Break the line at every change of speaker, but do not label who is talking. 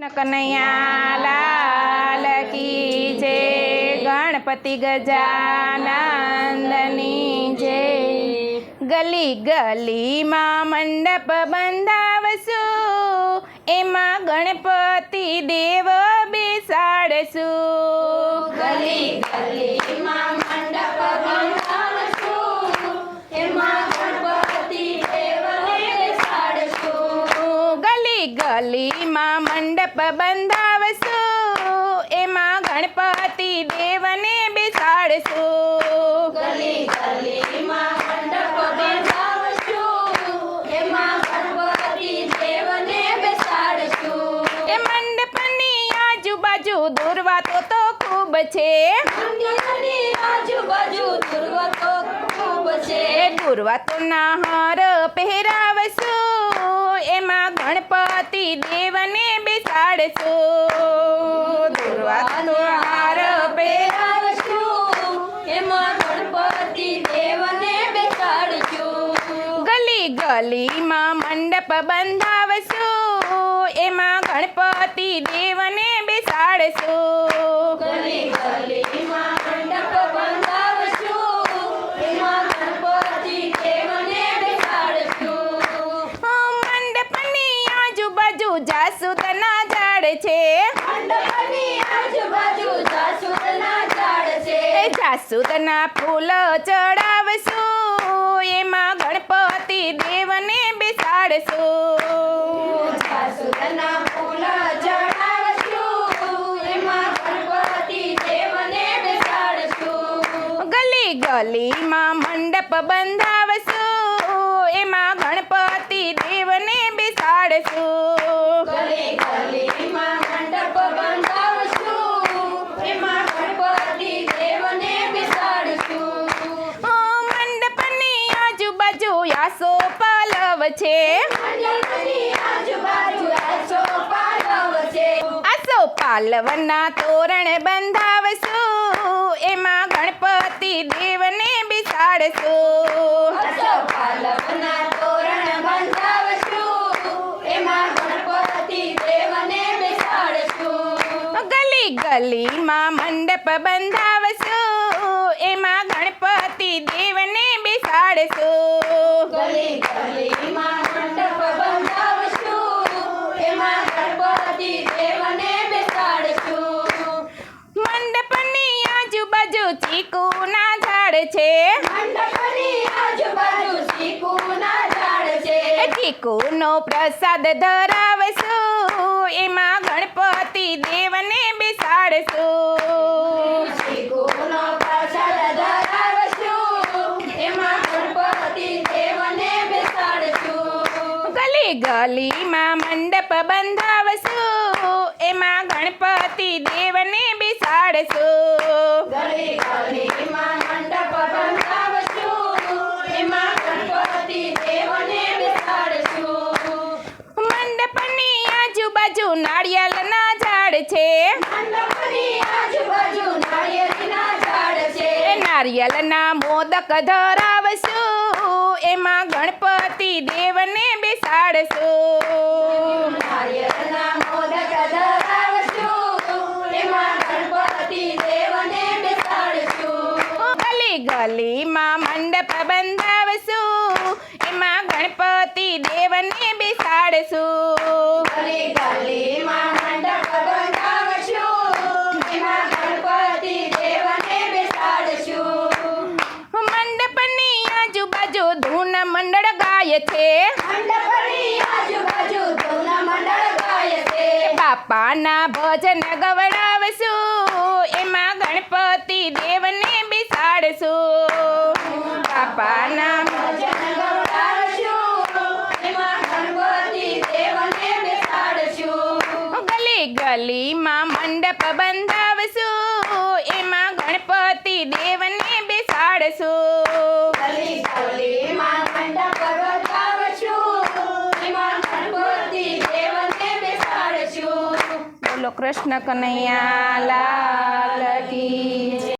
કનૈયા લાલ કી જે ગણપતિ ગજાનંદની જે ગલી ગલીમાં મંડપ બંધાવશું, એમાં ગણપતિ દેવ બેસાડશું. ગલી ગલીમાં મંડપ બંધાવશું એમાં ગણપતિ દેવને બેસાડશું ગલી ગલીમાં મંડપ બંધાવશું. એમાં ગણપતિ દેવને બેસાડશું.
ગલી ગલીમાં મંડપ બંધાવશું. એમાં ગણપતિ દેવને બેસાડશું.
એ મંડપની આજુબાજુ દુર્વાતો તો ખૂબ છે.
મંદિરની આજુબાજુ દુર્વતો ખૂબ છે.
એ દુર્વાતોના હાર પહેરાવશું. એમાં ગણપતિ દેવને બેસાડશો. દુર્વાતો હાર પહેરાવશું.
એમાં ગણપતિ દેવને બેસાડશો.
ગલી ગલીમાં મંડપ બંધાવશો. એમાં ગણપતિ દેવને બેસાડશો.
ગલી ગલીમાં મંડપ બંધાવશું એમાં ગણપતિ દેવને બેસાડશું
ઓ મંડપની આજુબાજુ જાસૂદના ઝાડ છે
મંડપની આજુબાજુ જાસૂદના ઝાડ છે.
એ જાસૂદના ફૂલ ચડાવશું એમાં ગણપતિ દેવને બેસાડશું.
જાસૂદના ફૂલ ચડાવશું એમાં ગણપતિ દેવને બેસાડશું.
ગલી ગલીમાં મંડપ બંધાવશું એમાં ગણપતિ દેવને બેસાડશું
ગલી ગલીમાં મંડપ બંધાવશું એમાં ગણપતિ દેવને બેસાડશું
ઓ મંડપની આજુબાજુ યાસો પાલવ છે
મંડપની આજુબાજુ આસો પાલવ છે.
આસો પાલવના તોરણ બંધાવશું એમાં ગણપતિ દેવને બિસાડશું.
પાલવના તોરણ બંધાવશું એમાં ગણપતિ દેવને બેસાડશું.
ગલી ગલીમાં મંડપ બંધાવશું એમાં ગણપતિ દેવને બેસાડશું
ગલી ગલીમાં મંડપ બંધાવશું એમાં ગણપતિ દેવને બેસાડશું.
મંડપની આજુબાજુ ચીકુના ઝાડ છે.
મંડપની આજુબાજુ ચીકુના ઝાડ છે.
ચીકુનો પ્રસાદ ધરાવશું. એમાં ગણપતિ દેવને બેસાડશું
ચીકુનો પ્રસાદ ધરાવશું એમાં ગણપતિ દેવને બેસાડશું
ગલીમાં મંડપ બંધાવશું. એમાં ગણપતિ દેવને બેસાડશું.
ગલી ગલીમાં મંડપ બંધાવશું. એમાં ગણપતિ દેવને બેસાડશું.
મંડપની આજુબાજુ નાળિયેરના ઝાડ છે.
મંડપની આજુબાજુ નાળિયેરીના ઝાડ છે.
એ નારિયેલના મોદક ધરાવશું. એમાં ગણપતિ દેવને બેસાડશું
નાળિયેરના મોદક ધરાવશું એમાં ગણપતિ દેવને બેસાડશું
ગલી ગલીમાં મંડપ બંધાવશું એમાં ગણપતિ દેવને બેસાડશું
ગલી ગલીમાં મંડપ બંધાવશું એમાં ગણપતિ દેવને બેસાડશું
મંડપની આજુબાજુ ધૂન મંડળ ગાય છે
મંડપની આજુબાજુ ધૂના મંડળ ગાય છે
બાપાના ભજન ગવડાવશું. એમાં ગણપતિ દેવને બેસાડશું. બાપાના
ભજન
ગલી ગલીમાં મંડપ બંધાવશું. એમાં ગણપતિ દેવને બેસાડશું
ગલી ગલીમાં મંડપ બંધાવશું એમાં ગણપતિ દેવને બેસાડશું
બોલો કૃષ્ણ કનૈયા લાલ કી.